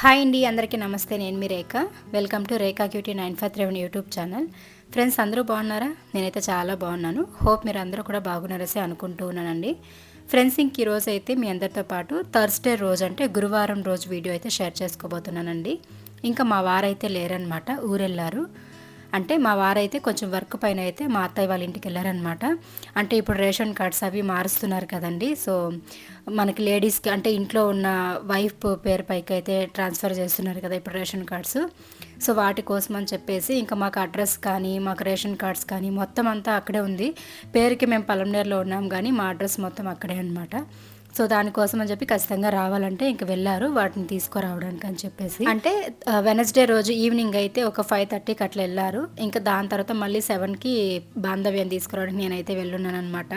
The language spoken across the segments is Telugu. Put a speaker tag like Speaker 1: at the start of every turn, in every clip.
Speaker 1: హాయ్ అండి అందరికీ నమస్తే. నేను మీ Rekha. Welcome to Rekha cutie nine five three YouTube channel. Friends అందరూ బాగున్నారా? నేనైతే చాలా బాగున్నాను. హోప్ మీరు అందరూ కూడా బాగున్నారసే అనుకుంటూ ఉన్నానండి. ఫ్రెండ్స్ ఇంక ఈరోజు అయితే మీ అందరితో పాటు థర్స్డే రోజు అంటే గురువారం రోజు వీడియో అయితే షేర్ చేసుకోబోతున్నానండి. ఇంకా మా వారైతే లేరనమాట ఊరెళ్ళారు. అంటే మా వారైతే కొంచెం వర్క్ పైన అయితే మా అత్తయ్య వాళ్ళ ఇంటికి వెళ్ళారనమాట అంటే ఇప్పుడు రేషన్ కార్డ్స్ అవి మారుస్తున్నారు కదండి. సో మనకి లేడీస్కి అంటే ఇంట్లో ఉన్న వైఫ్ పేరు పైకి అయితే ట్రాన్స్ఫర్ చేస్తున్నారు కదా ఇప్పుడు రేషన్ కార్డ్స్. సో వాటి కోసం అని చెప్పేసి ఇంకా మాకు అడ్రస్ కానీ మాకు రేషన్ కార్డ్స్ కానీ మొత్తం అంతా అక్కడే ఉంది. పేరుకి మేము పలంనేరులో ఉన్నాం కానీ మా అడ్రస్ మొత్తం అక్కడే అనమాట సో దానికోసం అని చెప్పి ఖచ్చితంగా రావాలంటే ఇంక వెళ్ళారు వాటిని తీసుకురావడానికి అని చెప్పేసి. అంటే వెనస్డే రోజు ఈవినింగ్ అయితే ఒక ఫైవ్ థర్టీకి అట్లా వెళ్ళారు. ఇంకా దాని తర్వాత మళ్ళీ సెవెన్కి బాంధవ్యం తీసుకురావడానికి నేనైతే వెళ్ళున్నాను అనమాట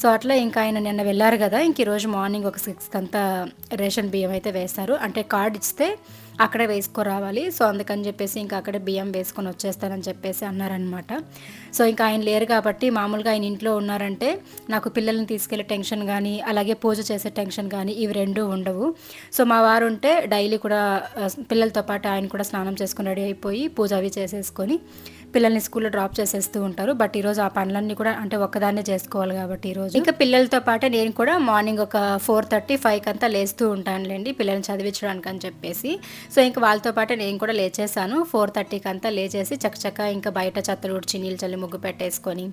Speaker 1: సో అట్లా ఇంకా ఆయన నిన్న వెళ్ళారు కదా ఇంక ఈరోజు మార్నింగ్ ఒక సిక్స్కి అంతా రేషన్ బియ్యం అయితే వేస్తారు అంటే కార్డ్ ఇస్తే అక్కడే వేసుకురావాలి. సో అందుకని చెప్పేసి ఇంకా అక్కడే బియ్యం వేసుకొని వచ్చేస్తానని చెప్పేసి అన్నారనమాట సో ఇంకా ఆయన లేరు కాబట్టి మామూలుగా ఆయన ఇంట్లో ఉన్నారంటే నాకు పిల్లల్ని తీసుకెళ్ళే టెన్షన్ కానీ అలాగే పూజ చేసే టెన్షన్ కానీ ఇవి రెండూ ఉండవు. సో మా వారు ఉంటే డైలీ కూడా పిల్లలతో పాటు ఆయన కూడా స్నానం చేసుకుని రెడీ అయిపోయి పూజ అవి చేసేసుకొని పిల్లల్ని స్కూల్లో డ్రాప్ చేసేస్తూ ఉంటారు. బట్ ఈరోజు ఆ పనులన్నీ కూడా అంటే ఒక్కదాన్నే చేసుకోవాలి కాబట్టి ఈరోజు ఇంకా పిల్లలతో పాటే నేను కూడా మార్నింగ్ ఒక ఫోర్ థర్టీ ఫైవ్కి అంతా లేస్తూ ఉంటానులేండి పిల్లల్ని చదివించడానికి అని చెప్పేసి. సో ఇంకా వాళ్ళతో పాటే నేను కూడా లేచేసాను ఫోర్ థర్టీకి అంతా లేచేసి చక్కచక్క ఇంకా బయట చెత్తలు ఉడిచి నీళ్ళు చల్లి ముగ్గు పెట్టేసుకొని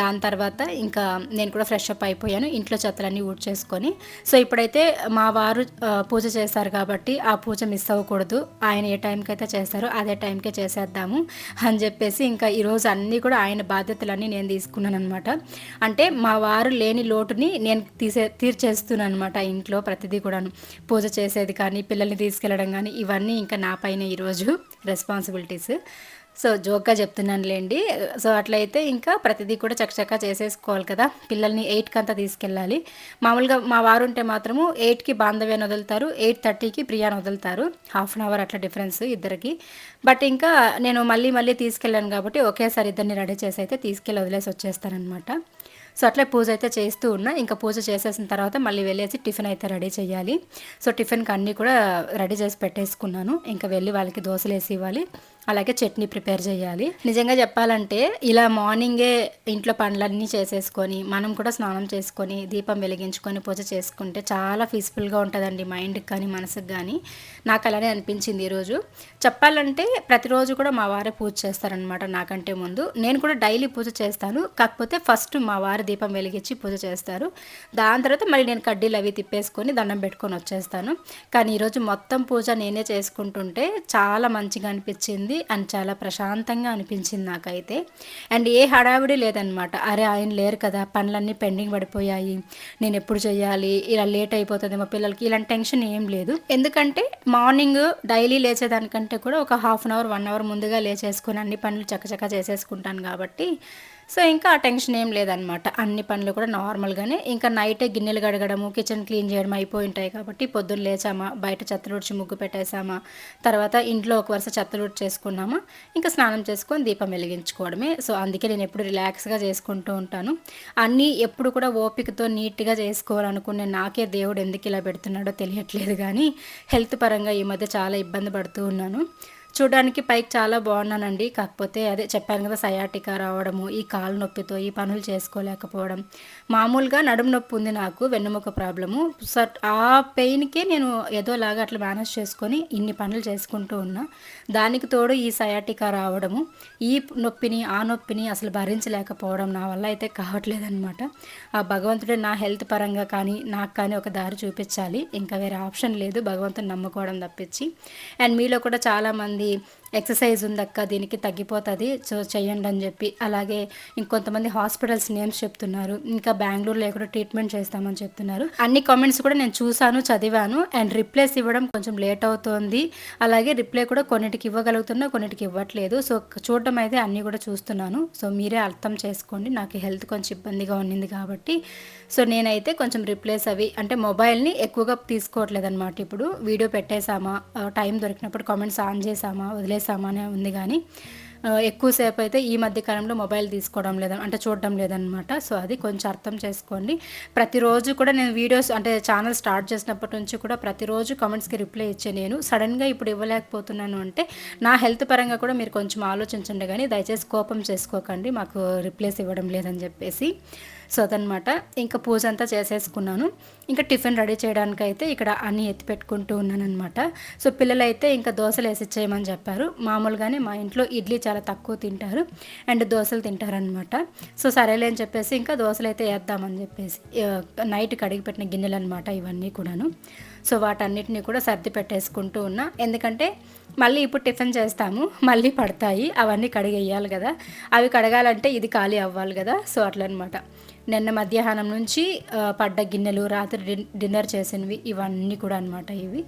Speaker 1: దాని తర్వాత ఇంకా నేను కూడా ఫ్రెష్ అప్ అయిపోయాను ఇంట్లో చెత్తలన్నీ ఊడ్చేసుకొని. సో ఇప్పుడైతే మా వారు పూజ చేస్తారు కాబట్టి ఆ పూజ మిస్ అవ్వకూడదు. ఆయన ఏ టైంకి అయితే చేస్తారో అదే టైంకే చేసేద్దాము అని చెప్పేసి ఇంకా ఈరోజు అన్నీ కూడా ఆయన బాధ్యతలన్నీ నేను తీసుకున్నాను అనమాట అంటే మా వారు లేని లోటుని నేను తీసే తీర్చేస్తున్నాను అనమాట ఇంట్లో ప్రతిదీ కూడాను. పూజ చేసేది కానీ పిల్లల్ని తీసుకెళ్ళడం కానీ ఇవన్నీ ఇంకా నా పైన ఈరోజు రెస్పాన్సిబిలిటీస్ సో జోక్గా చెప్తున్నానులేండి. సో అట్లయితే ఇంకా ప్రతిదీ కూడా చకచకా చేసేసుకోవాలి కదా. పిల్లల్ని ఎయిట్కి అంతా తీసుకెళ్ళాలి. మామూలుగా మా వారు ఉంటే మాత్రము ఎయిట్కి బాంధవ్యాన్ని వదులుతారు ఎయిట్ థర్టీకి ప్రియాని వదులుతారు. హాఫ్ అన్ అవర్ అట్లా డిఫరెన్స్ ఇద్దరికి. బట్ ఇంకా నేను మళ్ళీ మళ్ళీ తీసుకెళ్ళాను కాబట్టి ఒకేసారి ఇద్దరిని రెడీ చేసి అయితే తీసుకెళ్ళి వదిలేసి వచ్చేస్తానమాట సో అట్లే పూజ అయితే చేస్తూ ఉన్నా. ఇంకా పూజ చేసేసిన తర్వాత మళ్ళీ వెళ్ళేసి టిఫిన్ అయితే రెడీ చేయాలి. సో టిఫిన్కి అన్నీ కూడా రెడీ చేసి పెట్టేసుకున్నాను. ఇంకా వెళ్ళి వాళ్ళకి దోశలు వేసి ఇవ్వాలి. అలాగే చట్నీ ప్రిపేర్ చేయాలి. నిజంగా చెప్పాలంటే ఇలా మార్నింగే ఇంట్లో పనులన్నీ చేసేసుకొని మనం కూడా స్నానం చేసుకొని దీపం వెలిగించుకొని పూజ చేసుకుంటే చాలా పీస్ఫుల్గా ఉంటుందండి మైండ్కి కానీ మనసుకు కానీ. నాకు అలానే అనిపించింది ఈరోజు. చెప్పాలంటే ప్రతిరోజు కూడా మా వారే పూజ చేస్తారనమాట నాకంటే ముందు. నేను కూడా డైలీ పూజ చేస్తాను. కాకపోతే ఫస్ట్ మా వారి దీపం వెలిగించి పూజ చేస్తారు. దాని తర్వాత మళ్ళీ నేను కడ్డీలు అవి తిప్పేసుకొని దండం పెట్టుకొని వచ్చేస్తాను. కానీ ఈరోజు మొత్తం పూజ నేనే చేసుకుంటుంటే చాలా మంచిగా అనిపించింది. అనిపించింది అండ్ చాలా ప్రశాంతంగా అనిపించింది నాకైతే. అండ్ ఏ హడావిడి లేదనమాట అరే ఆయన లేరు కదా పనులన్నీ పెండింగ్ పడిపోయాయి నేను ఎప్పుడు చేయాలి ఇలా లేట్ అయిపోతుంది మా పిల్లలకి ఇలాంటి టెన్షన్ ఏం లేదు. ఎందుకంటే మార్నింగ్ డైలీ లేచేదానికంటే కూడా ఒక half an hour one hour ముందుగా లేచేసుకుని అన్ని పనులు చక్కచక్క చేసేసుకుంటాను కాబట్టి సో ఇంకా ఆ టెన్షన్ ఏం లేదనమాట అన్ని పనులు కూడా నార్మల్గానే. ఇంకా నైటే గిన్నెలు గడగడము కిచెన్ క్లీన్ చేయడం అయిపోయి ఉంటాయి కాబట్టి పొద్దున్న లేచామా బయట చెత్తలుడ్చి ముగ్గు పెట్టేశామా తర్వాత ఇంట్లో ఒక వరుస చెత్తలుడ్చి చేసుకున్నామా ఇంకా స్నానం చేసుకొని దీపం వెలిగించుకోవడమే. సో అందుకే నేను ఎప్పుడు రిలాక్స్గా చేసుకుంటూ ఉంటాను. అన్నీ ఎప్పుడు కూడా ఓపికతో నీట్గా చేసుకోవాలనుకునే నాకే దేవుడు ఎందుకు ఇలా పెడుతున్నాడో తెలియట్లేదు కానీ హెల్త్ పరంగా ఈ మధ్య చాలా ఇబ్బంది పడుతూ ఉన్నాను. చూడడానికి పైకి చాలా బాగున్నానండి. కాకపోతే అదే చెప్పాను కదా సయాటికా రావడము ఈ కాలు నొప్పితో ఈ పనులు చేసుకోలేకపోవడం. మామూలుగా నడుము నొప్పి ఉంది నాకు వెన్నుముక ప్రాబ్లము. సో ఆ పెయిన్కే నేను ఏదోలాగా అట్లా మేనేజ్ చేసుకొని ఇన్ని పనులు చేసుకుంటూ ఉన్నా. దానికి తోడు ఈ సయాటికా రావడము ఈ నొప్పిని ఆ నొప్పిని అసలు భరించలేకపోవడం నా వల్ల అయితే కావట్లేదనమాట ఆ భగవంతుడే నా హెల్త్ పరంగా కానీ నాకు కానీ ఒక దారి చూపించాలి. ఇంకా వేరే ఆప్షన్ లేదు భగవంతుని నమ్ముకోవడం తప్పించి. అండ్ మీలో కూడా చాలామంది మంది ఎక్సర్సైజ్ ఉందక్క దీనికి తగ్గిపోతుంది సో చెయ్యండి అని చెప్పి. అలాగే ఇంకొంతమంది హాస్పిటల్స్ నేమ్స్ చెప్తున్నారు. ఇంకా బెంగళూరులో ఎక్కడ ట్రీట్మెంట్ చేస్తామని చెప్తున్నారు. అన్ని కామెంట్స్ కూడా నేను చూశాను చదివాను. అండ్ రిప్లేస్ ఇవ్వడం కొంచెం లేట్ అవుతోంది. అలాగే రిప్లై కూడా కొన్నిటికి ఇవ్వగలుగుతున్నా కొన్నిటికి ఇవ్వట్లేదు. సో చూడటం అయితే అన్నీ కూడా చూస్తున్నాను. సో మీరే అర్థం చేసుకోండి. నాకు హెల్త్ కొంచెం ఇబ్బందిగా ఉన్నింది కాబట్టి. సో నేనైతే కొంచెం రిప్లేస్ అవి అంటే మొబైల్ని ఎక్కువగా తీసుకోవట్లేదు అనమాట ఇప్పుడు వీడియో పెట్టేశామా టైం దొరికినప్పుడు కామెంట్స్ ఆన్ చేసామా వదిలేసామా అని ఉంది కానీ ఎక్కువసేపు అయితే ఈ మధ్య కాలంలో మొబైల్ తీసుకోవడం లేదు అంటే చూడడం లేదనమాట సో అది కొంచెం అర్థం చేసుకోండి. ప్రతిరోజు కూడా నేను వీడియోస్ అంటే ఛానల్ స్టార్ట్ చేసినప్పటి నుంచి కూడా ప్రతిరోజు కమెంట్స్కి రిప్లై ఇచ్చే నేను. సడన్గా ఇప్పుడు ఇవ్వలేకపోతున్నాను అంటే నా హెల్త్ పరంగా కూడా మీరు కొంచెం ఆలోచించండి కానీ దయచేసి కోపం చేసుకోకండి మాకు రిప్లేస్ ఇవ్వడం లేదని చెప్పేసి. సో అదనమాట ఇంకా పూజ అంతా చేసేసుకున్నాను. ఇంకా టిఫిన్ రెడీ చేయడానికి అయితే ఇక్కడ అన్నీ ఎత్తి పెట్టుకుంటూ ఉన్నాను అనమాట సో పిల్లలు అయితే ఇంకా దోశలు వేసి ఇచ్చేయమని చెప్పారు. మామూలుగానే మా ఇంట్లో ఇడ్లీ చాలా తక్కువ తింటారు. అండ్ దోశలు తింటారనమాట సో సరేలే అని చెప్పేసి ఇంకా దోశలు అయితే వేద్దామని చెప్పేసి నైట్ కడిగి పెట్టిన గిన్నెలు అనమాట ఇవన్నీ కూడాను. సో వాటన్నిటిని కూడా సర్ది పెట్టేసుకుంటూ ఉన్నా. ఎందుకంటే మళ్ళీ ఇప్పుడు టిఫిన్ చేస్తాము మళ్ళీ పడతాయి. అవన్నీ కడిగేయాలి కదా. అవి కడగాలంటే ఇది ఖాళీ అవ్వాలి కదా. సో అట్లనమాట నిన్న మధ్యాహ్నం నుంచి పడ్డ గిన్నెలు రాత్రి డిన్నర్ చేసినవి ఇవన్నీ కూడా అనమాట ఇవి.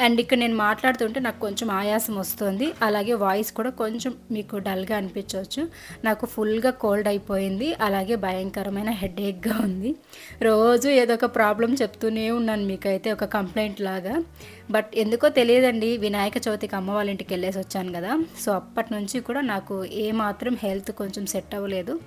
Speaker 1: అండ్ ఇక్కడ నేను మాట్లాడుతుంటే నాకు కొంచెం ఆయాసం వస్తుంది. అలాగే వాయిస్ కూడా కొంచెం మీకు డల్గా అనిపించవచ్చు. నాకు ఫుల్గా కోల్డ్ అయిపోయింది. అలాగే భయంకరమైన హెడేక్గా ఉంది. రోజు ఏదో ఒక ప్రాబ్లం చెప్తూనే ఉన్నాను మీకైతే ఒక కంప్లైంట్ లాగా. బట్ ఎందుకో తెలియదండి. వినాయక చవితికి అమ్మ వాళ్ళ ఇంటికి వెళ్ళేసి వచ్చాను కదా. సో అప్పటి నుంచి కూడా నాకు ఏమాత్రం హెల్త్ కొంచెం సెట్ అవ్వలేదు.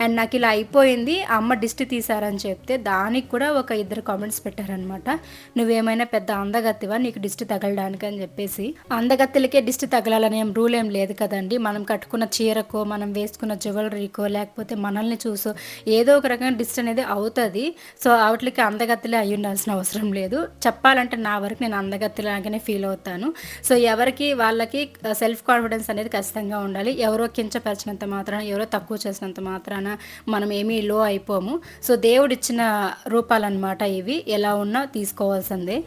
Speaker 1: అండ్ నాకు ఇలా అయిపోయింది. అమ్మ డిస్ట్ తీశారని చెప్తే దానికి కూడా ఒక ఇద్దరు కామెంట్స్ పెట్టారనమాట నువ్వేమైనా పెద్ద అందగత్తివా? నీకు డిస్ట్ తగలడానికి అని చెప్పేసి. అందగత్తులకే డిస్ట్ తగలాలని ఏం రూల్ ఏం లేదు కదండి. మనం కట్టుకున్న చీరకో మనం వేసుకున్న జ్యువెలరీకో లేకపోతే మనల్ని చూసో ఏదో ఒక రకంగా డిస్ట్ అనేది అవుతుంది. సో వాటికి అందగత్తులే అయి ఉండాల్సిన అవసరం లేదు. చెప్పాలంటే నా వరకు నేను తరగతిలాగానే ఫీల్ అవుతాను. సో ఎవరికి వాళ్ళకి సెల్ఫ్ కాన్ఫిడెన్స్ అనేది ఖచ్చితంగా ఉండాలి. ఎవరో కించపరిచినంత మాత్రాన ఎవరో తక్కువ చేసినంత మాత్రాన మనం ఏమీ లో అయిపోము. సో దేవుడిచ్చిన రూపాలన్నమాట ఇవి. ఎలా ఉన్నా తీసుకోవాల్సిందే.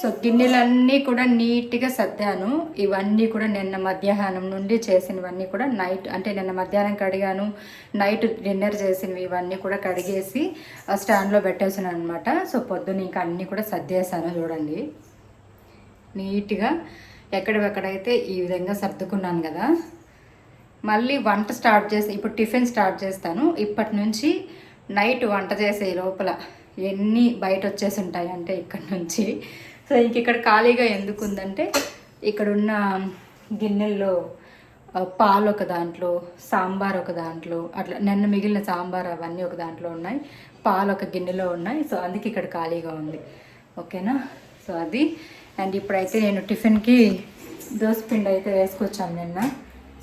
Speaker 1: సో గిన్నెలన్నీ కూడా నీట్గా సర్దాను. ఇవన్నీ కూడా నిన్న మధ్యాహ్నం నుండి చేసినవన్నీ కూడా నైట్ అంటే నిన్న మధ్యాహ్నం కడిగాను. నైట్ డిన్నర్ చేసినవి ఇవన్నీ కూడా కడిగేసి స్టాండ్లో పెట్టేసాను అనమాట సో పొద్దున్న ఇంకా అన్నీ కూడా సర్దేశాను చూడండి. నీట్గా ఎక్కడెక్కడైతే ఈ విధంగా సర్దుకున్నాను కదా. మళ్ళీ వంట స్టార్ట్ చేసి ఇప్పుడు టిఫిన్ స్టార్ట్ చేస్తాను. ఇప్పటి నుంచి నైట్ వంట చేసే లోపల ఎన్ని బయట వచ్చేసి ఉంటాయి అంటే ఇక్కడి నుంచి సో ఇంక ఇక్కడ ఖాళీగా ఎందుకు ఉందంటే ఇక్కడ ఉన్న గిన్నెల్లో పాలు ఒక దాంట్లో సాంబార్ ఒక దాంట్లో అట్లా నిన్న మిగిలిన సాంబార్ అవన్నీ ఒక దాంట్లో ఉన్నాయి. పాలు ఒక గిన్నెలో ఉన్నాయి. సో అందుకే ఇక్కడ ఖాళీగా ఉంది. ఓకేనా? సో అది. అండ్ ఇప్పుడైతే నేను టిఫిన్కి దోశ పిండి అయితే వేసుకొచ్చాను నిన్న.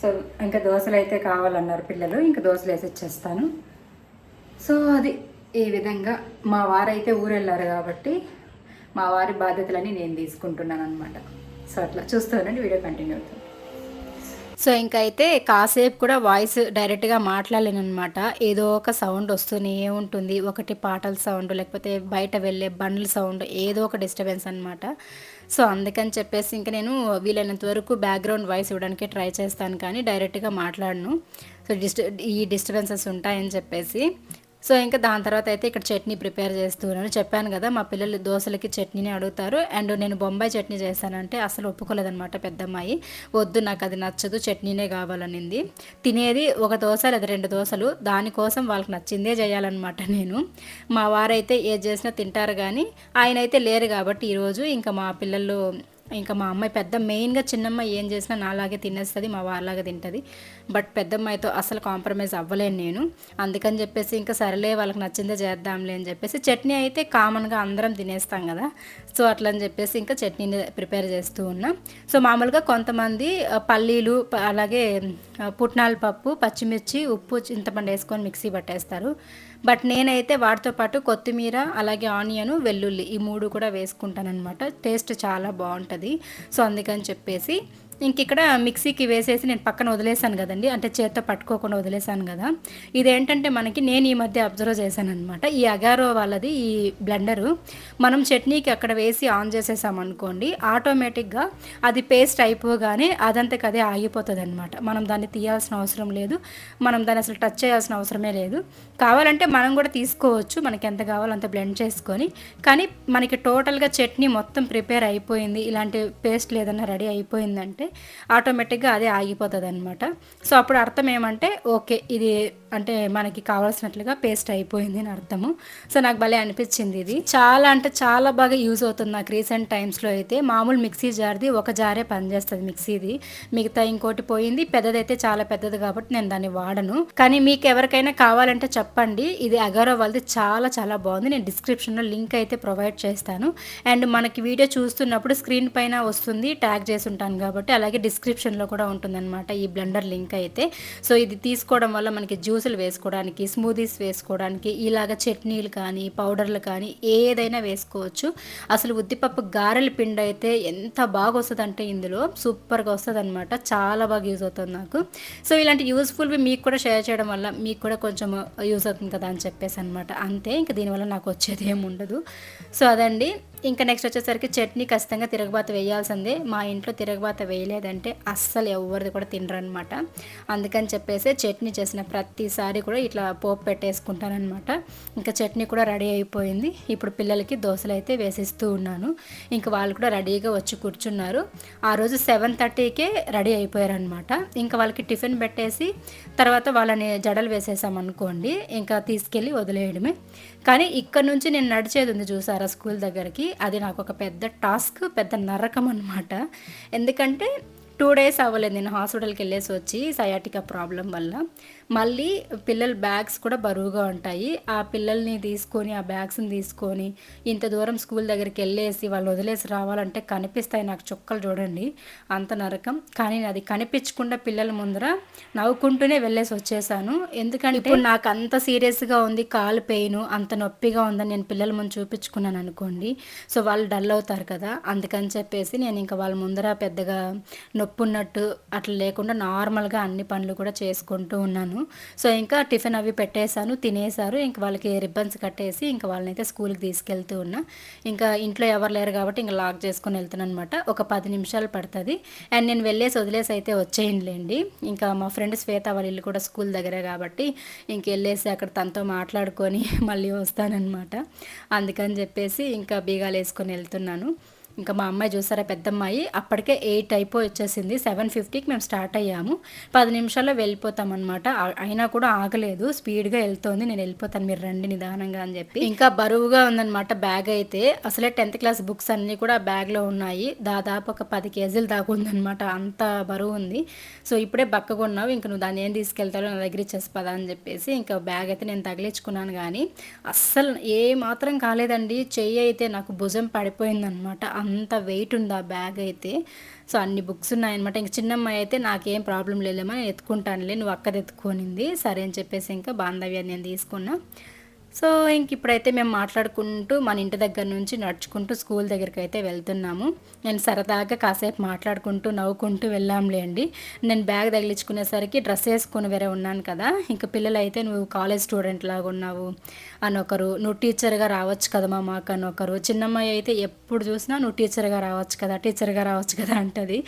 Speaker 1: సో ఇంకా దోశలు అయితే కావాలన్నారు పిల్లలు. ఇంకా దోశలు వేసి ఇచ్చేస్తాను. సో అది ఈ విధంగా మా వారైతే ఊరెళ్ళారు కాబట్టి మా వారి బాధ్యతలని నేను తీసుకుంటున్నాను అనమాట సో అట్లా చూస్తానండి వీడియో కంటిన్యూ అవుతుంది. సో ఇంకైతే కాసేపు కూడా వాయిస్ డైరెక్ట్గా మాట్లాడలేనమాట ఏదో ఒక సౌండ్ వస్తూనే ఉంటుంది. ఒకటి పాటల సౌండ్ లేకపోతే బయట వెళ్ళే బండ్ల సౌండ్ ఏదో ఒక డిస్టర్బెన్స్ అనమాట సో అందుకని చెప్పేసి ఇంకా నేను వీలైనంత వరకు బ్యాక్గ్రౌండ్ వాయిస్ ఇవ్వడానికి ట్రై చేస్తాను కానీ డైరెక్ట్గా మాట్లాడను. సో డిస్ట ఈ డిస్టర్బెన్సెస్ ఉంటాయని చెప్పేసి. సో ఇంకా దాని తర్వాత అయితే ఇక్కడ చట్నీ ప్రిపేర్ చేస్తున్నాను చెప్పాను కదా మా పిల్లలు దోశలకి చట్నీని అడుగుతారు. అండ్ నేను బొంబాయి చట్నీ చేశానంటే అసలు ఒప్పుకోలేదనమాట పెద్దమ్మాయి. వద్దు నాకు అది నచ్చదు చట్నీనే కావాలనింది. తినేది ఒక దోశ లేదా రెండు దోశలు దానికోసం వాళ్ళకి నచ్చిందే చేయాలన్నమాట నేను. మా వారైతే ఏది చేసినా తింటారు కానీ ఆయన అయితే లేరు కాబట్టి ఈరోజు ఇంకా మా పిల్లలు ఇంకా మా అమ్మాయి పెద్ద మెయిన్గా చిన్నమ్మాయి ఏం చేసినా నాలాగే తినేస్తుంది మా వారిలాగా తింటుంది. బట్ పెద్దమ్మాయితో అసలు కాంప్రమైజ్ అవ్వలేను నేను. అందుకని చెప్పేసి ఇంకా సరేలే వాళ్ళకి నచ్చిందే చేద్దాంలే అని చెప్పేసి చట్నీ అయితే కామన్గా అందరం తినేస్తాం కదా. సో అట్లా అని చెప్పేసి ఇంకా చట్నీని ప్రిపేర్ చేస్తూ ఉన్నాం. సో మామూలుగా కొంతమంది పల్లీలు అలాగే పుట్నాల పప్పు పచ్చిమిర్చి ఉప్పు చింతపండు వేసుకొని మిక్సీ పట్టేస్తారు. బట్ నేనైతే వాటితో పాటు కొత్తిమీర అలాగే ఆనియన్ వెల్లుల్లి ఈ మూడు కూడా వేసుకుంటానమాట టేస్ట్ చాలా బాగుంటుంది. సో అందుకని చెప్పేసి ఇంక ఇక్కడ మిక్సీకి వేసేసి నేను పక్కన వదిలేసాను కదండి. అంటే చేత్తో పట్టుకోకుండా వదిలేసాను కదా. ఇదేంటంటే మనకి నేను ఈ మధ్య అబ్జర్వ్ చేశాను అనమాట ఈ అగారో వాళ్ళది ఈ బ్లెండరు మనం చట్నీకి అక్కడ వేసి ఆన్ చేసేసామనుకోండి ఆటోమేటిక్గా అది పేస్ట్ అయిపోగానే అదంతకు అదే ఆగిపోతుంది అనమాట మనం దాన్ని తీయాల్సిన అవసరం లేదు. మనం దాన్ని అసలు టచ్ చేయాల్సిన అవసరమే లేదు. కావాలంటే మనం కూడా తీసుకోవచ్చు. మనకి ఎంత కావాలో అంత బ్లెండ్ చేసుకొని. కానీ మనకి టోటల్గా చట్నీ మొత్తం ప్రిపేర్ అయిపోయింది. ఇలాంటి పేస్ట్ లేదన్నా రెడీ అయిపోయిందంటే అంటే ఆటోమేటిక్గా అదే ఆగిపోతుంది అనమాట సో అప్పుడు అర్థం ఏమంటే ఓకే ఇది అంటే మనకి కావాల్సినట్లుగా పేస్ట్ అయిపోయింది అని అర్థము. సో నాకు భలే అనిపించింది ఇది. చాలా అంటే చాలా బాగా యూజ్ అవుతుంది నాకు రీసెంట్ టైమ్స్లో అయితే. మామూలు మిక్సీ జార్ది ఒక జారే పనిచేస్తుంది మిక్సీది. మిగతా ఇంకోటి పోయింది. పెద్దదైతే చాలా పెద్దది కాబట్టి నేను దాన్ని వాడను. కానీ మీకు ఎవరికైనా కావాలంటే చెప్పండి. ఇది అగారో వాళ్ళది చాలా చాలా బాగుంది. నేను డిస్క్రిప్షన్లో లింక్ అయితే ప్రొవైడ్ చేస్తాను. అండ్ మనకి వీడియో చూస్తున్నప్పుడు స్క్రీన్ పైన వస్తుంది. ట్యాగ్ చేసి ఉంటాను కాబట్టి అలాగే డిస్క్రిప్షన్లో కూడా ఉంటుందన్నమాట ఈ బ్లెండర్ లింక్ అయితే. సో ఇది తీసుకోవడం వల్ల మనకి జ్యూసులు వేసుకోవడానికి స్మూదీస్ వేసుకోవడానికి ఇలాగ చట్నీలు కానీ పౌడర్లు కానీ ఏదైనా వేసుకోవచ్చు. అసలు ఉద్దిపప్పు గారెల పిండి అయితే ఎంత బాగా వస్తుంది అంటే ఇందులో సూపర్గా వస్తుంది అనమాట చాలా బాగా యూజ్ అవుతుంది నాకు. సో ఇలాంటి యూస్ఫుల్వి మీకు కూడా షేర్ చేయడం వల్ల మీకు కూడా కొంచెం యూజ్ అవుతుంది కదా అని చెప్పేసి అనమాట అంతే ఇంకా దీనివల్ల నాకు వచ్చేది ఏమి ఉండదు. సో అదండి. ఇంకా నెక్స్ట్ వచ్చేసరికి చట్నీ ఖచ్చితంగా తిరగబాత వేయాల్సిందే. మా ఇంట్లో తిరగబాత వేయలేదంటే అస్సలు ఎవరిది కూడా తినరనమాట అందుకని చెప్పేసి చట్నీ చేసిన ప్రతిసారి కూడా ఇట్లా పోపు పెట్టేసుకుంటానమాట ఇంకా చట్నీ కూడా రెడీ అయిపోయింది. ఇప్పుడు పిల్లలకి దోశలు అయితే వేసిస్తూ ఉన్నాను. ఇంకా వాళ్ళు కూడా రెడీగా వచ్చి కూర్చున్నారు. ఆ రోజు సెవెన్ థర్టీకే రెడీ అయిపోయారనమాట ఇంకా వాళ్ళకి టిఫిన్ పెట్టేసి తర్వాత వాళ్ళని జడలు వేసేసామనుకోండి ఇంకా తీసుకెళ్ళి వదిలేయడమే. కానీ ఇక్కడ నుంచి నేను నడిచేది ఉంది చూసారా స్కూల్ దగ్గరికి. అది నాకు ఒక పెద్ద టాస్క్ పెద్ద నరకం అనమాట ఎందుకంటే టూ డేస్ అవ్వలేదు. నేను హాస్పిటల్కి వెళ్ళేసి వచ్చి సయాటికా ప్రాబ్లం వల్ల. మళ్ళీ పిల్లల బ్యాగ్స్ కూడా బరువుగా ఉంటాయి. ఆ పిల్లల్ని తీసుకొని ఆ బ్యాగ్స్ని తీసుకొని ఇంత దూరం స్కూల్ దగ్గరికి వెళ్ళేసి వాళ్ళు వదిలేసి రావాలంటే కనిపిస్తాయి నాకు చుక్కలు చూడండి. అంత నరకం. కానీ అది కనిపించకుండా పిల్లల ముందర నవ్వుకుంటూనే వెళ్ళేసి వచ్చేసాను. ఎందుకంటే ఇప్పుడు నాకు అంత సీరియస్గా ఉంది కాలు పెయిన్ అంత నొప్పిగా ఉందని నేను పిల్లల ముందు చూపించుకున్నాను అనుకోండి. సో వాళ్ళు డల్ అవుతారు కదా. అందుకని చెప్పేసి నేను ఇంకా వాళ్ళ ముందర పెద్దగా నొప్పి ఉన్నట్టు అట్లా లేకుండా నార్మల్గా అన్ని పనులు కూడా చేసుకుంటూ ఉన్నాను. సో ఇంకా టిఫిన్ అవి పెట్టేశాను తినేశారు. ఇంక వాళ్ళకి రిబ్బన్స్ కట్టేసి ఇంకా వాళ్ళని అయితే స్కూల్కి తీసుకెళ్తూ ఉన్నా. ఇంకా ఇంట్లో ఎవరు లేరు కాబట్టి ఇంకా లాక్ చేసుకొని వెళ్తున్నాను అనమాట ఒక పది నిమిషాలు పడుతుంది. అండ్ నేను వెళ్ళేసి వదిలేసి అయితే వచ్చేయండిలేండి ఇంకా మా ఫ్రెండ్ శ్వేత వాళ్ళ ఇల్లు కూడా స్కూల్ దగ్గరే కాబట్టి ఇంక వెళ్ళేసి అక్కడ తనతో మాట్లాడుకొని మళ్ళీ వస్తానన్నమాట. అందుకని చెప్పేసి ఇంకా బీగాలు వేసుకొని వెళ్తున్నాను. ఇంకా మా అమ్మాయి చూసారా పెద్దమ్మాయి? అప్పటికే ఎయిట్ అయిపో వచ్చేసింది. సెవెన్ ఫిఫ్టీకి మేము స్టార్ట్ అయ్యాము. పది నిమిషాల్లో వెళ్ళిపోతాం అనమాట అయినా కూడా ఆగలేదు. స్పీడ్గా వెళ్తోంది. నేను వెళ్ళిపోతాను. మీరు రండి నిదానంగా అని చెప్పి. ఇంకా బరువుగా ఉందన్నమాట బ్యాగ్ అయితే. అసలే టెన్త్ క్లాస్ బుక్స్ అన్నీ కూడా బ్యాగ్లో ఉన్నాయి. దాదాపు ఒక పది కేజీలు దాకా ఉందన్నమాట. అంత బరువు ఉంది. సో ఇప్పుడే బక్కగా ఉన్నావు ఇంక నువ్వు దాన్ని ఏం తీసుకెళ్తావు నా దగ్గర ఇచ్చేసి పదా అని చెప్పేసి ఇంకా బ్యాగ్ అయితే నేను తగిలించుకున్నాను కానీ అస్సలు ఏ మాత్రం కాలేదండి. చెయ్యి అయితే నాకు భుజం పడిపోయిందనమాట అంత వెయిట్ ఉంది ఆ బ్యాగ్ అయితే. సో అన్ని బుక్స్ ఉన్నాయన్నమాట. ఇంక చిన్నమ్మాయి అయితే నాకేం ప్రాబ్లం లేదమ్మా నేను ఎత్తుకుంటానులే నువ్వు అక్కది ఎత్తుకోనింది సరే అని చెప్పేసి ఇంకా బాంధవ్యాన్ని నేను తీసుకున్నా. సో ఇంక ఇప్పుడైతే మేము మాట్లాడుకుంటూ మన ఇంటి దగ్గర నుంచి నడుచుకుంటూ స్కూల్ దగ్గరికి అయితే వెళ్తున్నాము. నేను సరదాగా కాసేపు మాట్లాడుకుంటూ నవ్వుకుంటూ వెళ్ళాంలే అండి. నేను బ్యాగ్ తగిలించుకునేసరికి డ్రెస్ వేసుకుని వేరే ఉన్నాను కదా. ఇంకా పిల్లలు అయితే నువ్వు కాలేజ్ స్టూడెంట్ లాగా ఉన్నావు అని ఒకరు నువ్వు టీచర్గా రావచ్చు కదా మా మాకు అని ఒకరు చిన్నమ్మాయి అయితే ఎప్పుడు చూసినా నువ్వు టీచర్గా రావచ్చు కదా టీచర్గా రావచ్చు కదా అంటది.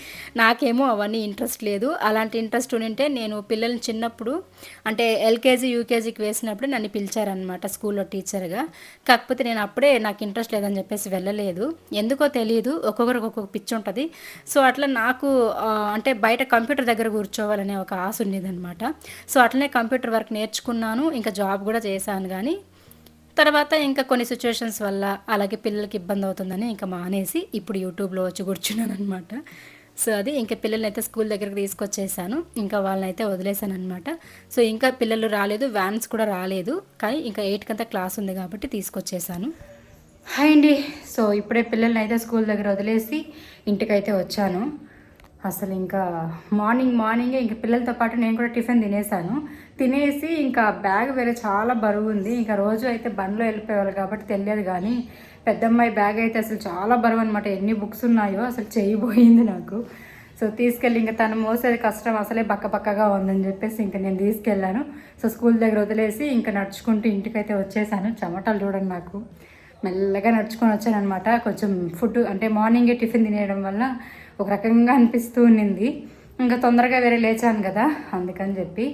Speaker 1: నాకేమో అవన్నీ ఇంట్రెస్ట్ లేదు. అలాంటి ఇంట్రెస్ట్ ఉంటే నేను పిల్లల్ని చిన్నప్పుడు అంటే ఎల్కేజీ యూకేజీకి వేసినప్పుడు నన్ను పిలిచారనమాట స్కూల్లో టీచర్గా. కాకపోతే నేను అప్పుడే నాకు ఇంట్రెస్ట్ లేదని చెప్పేసి వెళ్ళలేదు. ఎందుకో తెలియదు ఒక్కొక్కరికి ఒక్కొక్క పిచ్చి ఉంటుంది. సో అట్లా నాకు అంటే బయట కంప్యూటర్ దగ్గర కూర్చోవాలనే ఒక ఆశ ఉండేదన్నమాట. సో అట్లనే కంప్యూటర్ వర్క్ నేర్చుకున్నాను ఇంకా జాబ్ కూడా చేశాను కానీ తర్వాత ఇంకా కొన్ని సిచ్యువేషన్స్ వల్ల అలాగే పిల్లలకి ఇబ్బంది అవుతుందని ఇంకా మానేసి ఇప్పుడు యూట్యూబ్లో వచ్చి కూర్చున్నాను అనమాట సో అది ఇంకా పిల్లల్ని అయితే స్కూల్ దగ్గరికి తీసుకొచ్చేసాను. ఇంకా వాళ్ళని అయితే వదిలేసాను అనమాట సో ఇంకా పిల్లలు రాలేదు వ్యాన్స్ కూడా రాలేదు. కానీ ఇంకా ఎయిట్కి అంతా క్లాస్ ఉంది కాబట్టి తీసుకొచ్చేసాను. హాయ్ అండి. సో ఇప్పుడే పిల్లల్ని అయితే స్కూల్ దగ్గర వదిలేసి ఇంటికైతే వచ్చాను. అసలు ఇంకా మార్నింగ్ మార్నింగే ఇంకా పిల్లలతో పాటు నేను కూడా టిఫిన్ తినేసాను. తినేసి ఇంకా బ్యాగ్ వేరే చాలా బరువు ఉంది. ఇంకా రోజు అయితే బండ్లో వెళ్ళిపోయేవాళ్ళు కాబట్టి తెలియదు కానీ పెద్దమ్మాయి బ్యాగ్ అయితే అసలు చాలా బరువు అనమాట ఎన్ని బుక్స్ ఉన్నాయో అసలు చేయబోయింది నాకు. సో తీసుకెళ్ళి ఇంకా తను మోసేది కష్టం. అసలే బక్క బక్కగా ఉందని చెప్పేసి ఇంకా నేను తీసుకెళ్ళాను. సో స్కూల్ దగ్గర వదిలేసి ఇంకా నడుచుకుంటూ ఇంటికైతే వచ్చేసాను. చెమటలు చూడండి నాకు. మెల్లగా నడుచుకొని వచ్చాను అనమాట కొంచెం ఫుడ్ అంటే మార్నింగే టిఫిన్ తినేయడం వల్ల ఒక రకంగా అనిపిస్తూ ఉన్నింది ఇంకా తొందరగా వేరే లేచాను కదా అందుకని చెప్పి.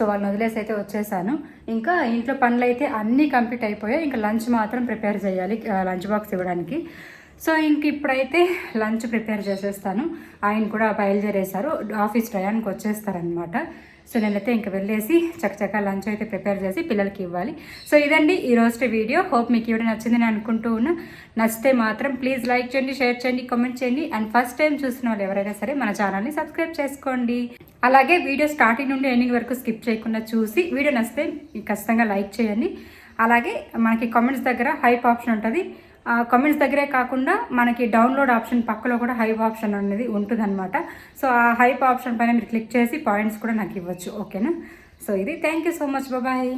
Speaker 1: సో వాళ్ళని వదిలేసి అయితే వచ్చేసాను. ఇంకా ఇంట్లో పనులు అయితే అన్నీ కంప్లీట్ అయిపోయాయి. ఇంకా లంచ్ మాత్రం ప్రిపేర్ చేయాలి లంచ్ బాక్స్ ఇవ్వడానికి. సో ఇంక ఇప్పుడైతే లంచ్ ప్రిపేర్ చేసేస్తాను. ఆయన కూడా బయలుదేరేశారు. ఆఫీస్ టయానికి వచ్చేస్తారనమాట సో నేనైతే ఇంక వెళ్ళేసి చక్కచక్క లంచ్ అయితే ప్రిపేర్ చేసి పిల్లలకి ఇవ్వాలి. సో ఇదండి ఈ రోజు వీడియో. హోప్ మీకు వీడియో నచ్చిందని అనుకుంటూ ఉన్నా. నచ్చితే మాత్రం ప్లీజ్ లైక్ చేయండి షేర్ చేయండి కామెంట్ చేయండి. అండ్ ఫస్ట్ టైం చూసిన వాళ్ళు ఎవరైనా సరే మన ఛానల్ని సబ్స్క్రైబ్ చేసుకోండి. అలాగే వీడియో స్టార్టింగ్ నుండి ఎండింగ్ వరకు స్కిప్ చేయకుండా చూసి వీడియో నచ్చితే ఖచ్చితంగా లైక్ చేయండి. అలాగే మనకి కామెంట్స్ దగ్గర హైప్ ఆప్షన్ ఉంటుంది. కమెంట్స్ దగ్గరే కాకుండా మనకి డౌన్లోడ్ ఆప్షన్ పక్కలో కూడా హైప్ ఆప్షన్ అనేది ఉంటుందన్నమాట. సో ఆ హైప్ ఆప్షన్ పైన మీరు క్లిక్ చేసి పాయింట్స్ కూడా నాకు ఇవ్వచ్చు. ఓకేనా సో ఇది. థ్యాంక్ యూ సో మచ్ బాబాయ్